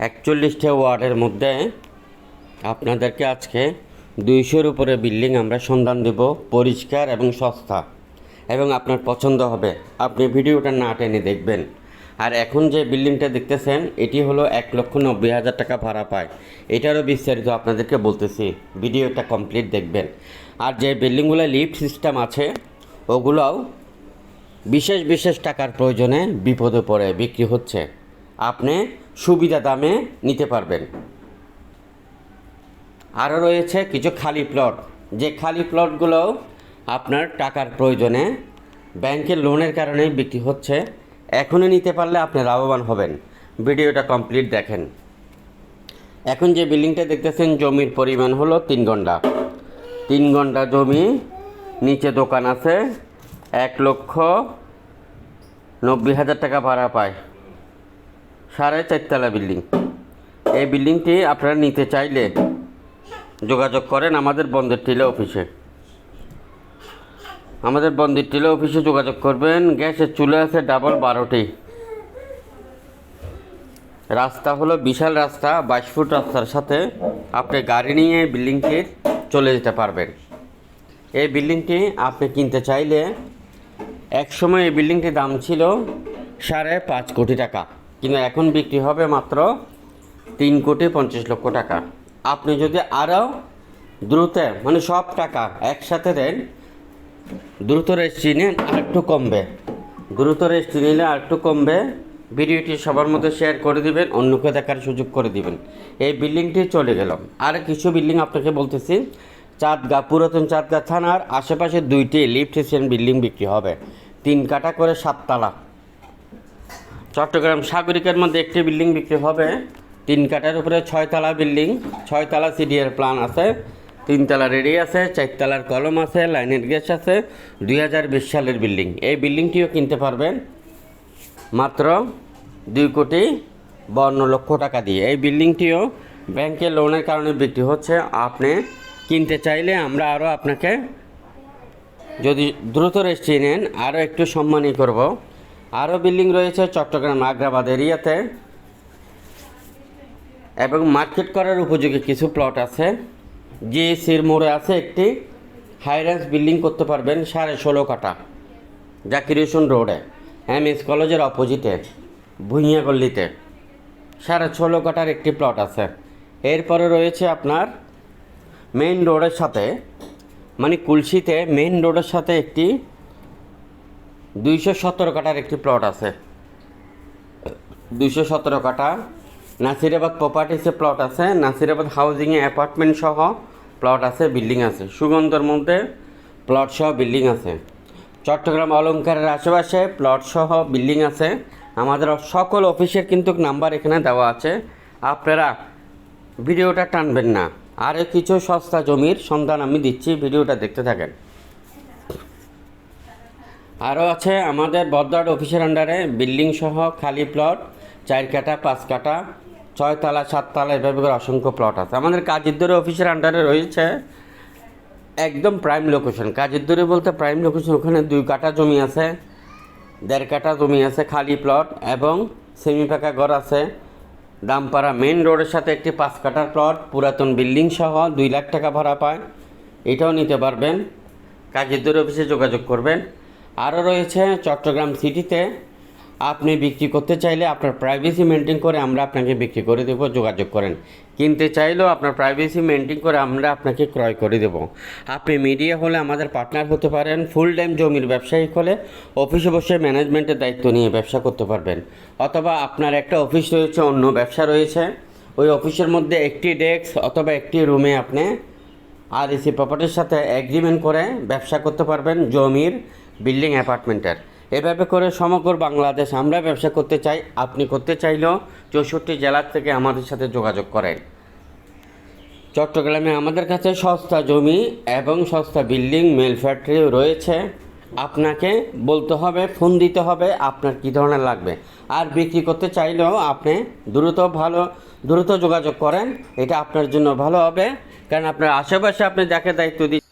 একচল্লিশটা ওয়ার্ডের মধ্যে আপনাদেরকে আজকে দুইশোর উপরে বিল্ডিং আমরা সন্ধান দেব, পরিষ্কার এবং সস্তা। এবং আপনার পছন্দ হবে। আপনি ভিডিওটা না টেনে দেখবেন। আর এখন যে বিল্ডিংটা দেখতেছেন, এটি হলো এক লক্ষ নব্বই হাজার টাকা ভাড়া পায়। এটারও বিস্তারিত আপনাদেরকে বলতেছি। ভিডিওটা কমপ্লিট দেখবেন। আর যে বিল্ডিংগুলো লিফট সিস্টেম আছে, ওগুলোও বিশেষ বিশেষ টাকার প্রয়োজনে বিপদে পড়ে, বিক্রি হচ্ছে। আপনি সুবিধা দামে নিতে পারবেন। আরও রয়েছে কিছু খালি প্লট। যে খালি প্লটগুলো আপনার টাকার প্রয়োজনে ব্যাংকের লোনের কারণে বিক্রি হচ্ছে, এখনই নিতে পারলে আপনি লাভবান হবেন। ভিডিওটা কমপ্লিট দেখেন। এখন যে বিল্ডিংটা দেখতেছেন, জমির পরিমাণ হলো তিন ঘণ্টা। তিন ঘণ্টা জমি, নিচে দোকান আছে, এক লক্ষ নব্বই হাজার টাকা ভাড়া পায়। সাড়ে চারতলা বিল্ডিং। এই বিল্ডিংটি আপনারা নিতে চাইলে যোগাযোগ করেন আমাদের বন্দের টিলা অফিসে। আমাদের বন্দের টিলা অফিসে যোগাযোগ করবেন। গ্যাসের চুলে আছে ডাবল বারোটি। রাস্তা হলো বিশাল রাস্তা, বাইশ ফুট রাস্তার সাথে আপনি গাড়ি নিয়ে বিল্ডিংটির চলে যেতে পারবেন। এই বিল্ডিংটি আপনি কিনতে চাইলে একসময় এই বিল্ডিংটির দাম ছিল সাড়ে পাঁচ কোটি টাকা। কিন্তু এখন বিক্রি হবে মাত্র তিন কোটি পঞ্চাশ লক্ষ টাকা। আপনি যদি আরও দ্রুত মানে সব টাকা একসাথে দেন, দ্রুত রেজিস্ট্রি নেন, আর একটু কমবে। দ্রুত রেজিস্ট্রি নিলে আর একটু কমবে। ভিডিওটি সবার মধ্যে শেয়ার করে দিবেন, অন্যকে দেখার সুযোগ করে দিবেন। এই বিল্ডিংটি চলে গেল। আর কিছু বিল্ডিং আপনাকে বলতেছি, চাঁদগা, পুরাতন চাঁদগা থানার আশেপাশে দুইটি লিফট স্টেশন বিল্ডিং বিক্রি হবে। তিন কাটা করে সাততলা। চট্টগ্রাম সাগরিকার মধ্যে একটি বিল্ডিং বিক্রি হবে। তিন কাটার উপরে ছয়তলা বিল্ডিং ছয়তলা সিডিএর প্ল্যান আছে। তিনতলা রেডি আছে চারতলার কলম আছে, লাইনের গ্যাস আছে। দুই হাজার বিশ সালের বিল্ডিং। এই বিল্ডিংটিও কিনতে পারবেন মাত্র দুই কোটি বান্ন লক্ষ টাকা দিয়ে। এই বিল্ডিংটিও ব্যাংকে লোনের কারণে বিক্রি হচ্ছে। আপনি কিনতে চাইলে আমরা আরও আপনাকে যদি দ্রুত রেজিস্ট্রি নেন, আরও একটু সম্মানই করব। আরও বিল্ডিং রয়েছে চট্টগ্রাম আগ্রাবাদ এরিয়াতে। এবং মার্কেট করার উপযোগী কিছু প্লট আছে। জিএসির মোড়ে আছে একটি। হাইরাইজ বিল্ডিং করতে পারবেন সাড়ে ষোলো কাটা জাকির রোডে। এম এস কলেজের অপোজিটে। ভুঁইয়া গল্লিতে সাড়ে ষোলো কাটার একটি প্লট আছে। এরপরে রয়েছে আপনার মেইন রোডের সাথে মানে কুলসিতে মেইন রোডের সাথে একটি দুইশো সতেরো কাটার একটি প্লট আছে। দুইশো সতেরো কাটা। নাসিরাবাদ প্রপার্টিসে প্লট আছে। নাসিরাবাদ হাউজিংয়ে অ্যাপার্টমেন্ট সহ প্লট আছে বিল্ডিং আছে। সুগন্ধর মধ্যে প্লট সহ বিল্ডিং আছে। চট্টগ্রাম অলঙ্কারের আশেপাশে প্লট সহ বিল্ডিং আছে। আমাদের সকল অফিসের কিন্তু নাম্বার এখানে দেওয়া আছে। আপনারা ভিডিওটা টানবেন না। আরও কিছু সস্তা জমির সন্ধান আমি দিচ্ছি। ভিডিওটা দেখতে থাকেন। আরও আছে আমাদের বদলাট অফিসের আন্ডারে বিল্ডিং সহ খালি প্লট, চার কাটা পাঁচ কাটা ছয়তলা সাততলা এভাবে করে অসংখ্য প্লট আছে। আমাদের কাজিদ্দরে অফিসের আন্ডারে রয়েছে একদম প্রাইম লোকেশন কাজিদ্দরে বলতে প্রাইম লোকেশন ওখানে দুই কাটা জমি আছে, দেড় কাটা জমি আছে, খালি প্লট এবং সেমি পাকা ঘর আছে। দামপাড়া মেন রোডের সাথে একটি পাঁচ কাটার প্লট, পুরাতন বিল্ডিং সহ দুই লাখ টাকা ভাড়া পায়। এটাও নিতে পারবেন। কাজিদ্দর অফিসে যোগাযোগ করবেন। আরও রয়েছে চট্টগ্রাম সিটিতে। আপনি বিক্রি করতে চাইলে আপনার প্রাইভেসি মেনটেন করে আমরা আপনাকে বিক্রি করে দেবো, যোগাযোগ করেন। কিনতে চাইলেও আপনার প্রাইভেসি মেনটেন করে আমরা আপনাকে ক্রয় করে দেব। আপনি মিডিয়া হলে আমাদের পার্টনার হতে পারেন ফুল টাইম জমির ব্যবসায়ী হলে অফিসে বসে ম্যানেজমেন্টের দায়িত্ব নিয়ে ব্যবসা করতে পারবেন। অথবা আপনার একটা অফিস রয়েছে, অন্য ব্যবসা রয়েছে, ওই অফিসের মধ্যে একটি ডেস্ক অথবা একটি রুমে আপনি আর এসি প্রপার্টির সাথে এগ্রিমেন্ট করে ব্যবসা করতে পারবেন, জমির বিল্ডিং অ্যাপার্টমেন্টের। এভাবে করে সমগ্র বাংলাদেশ আমরা ব্যবসা করতে চাই, আপনি করতে চাইলেও চৌষট্টি জেলার থেকে আমাদের সাথে যোগাযোগ করেন। চট্টগ্রামে আমাদের কাছে সস্তা জমি এবং সস্তা বিল্ডিং, মেল ফ্যাক্টরি রয়েছে। আপনাকে বলতে হবে, ফোন দিতে হবে, আপনার কী ধরনের লাগবে। আর বিক্রি করতে চাইলেও আপনি দ্রুত ভালো, দ্রুত যোগাযোগ করেন, এটা আপনার জন্য ভালো হবে। কারণ আপনার আশেপাশে আপনি যাকে দায়িত্ব দিচ্ছেন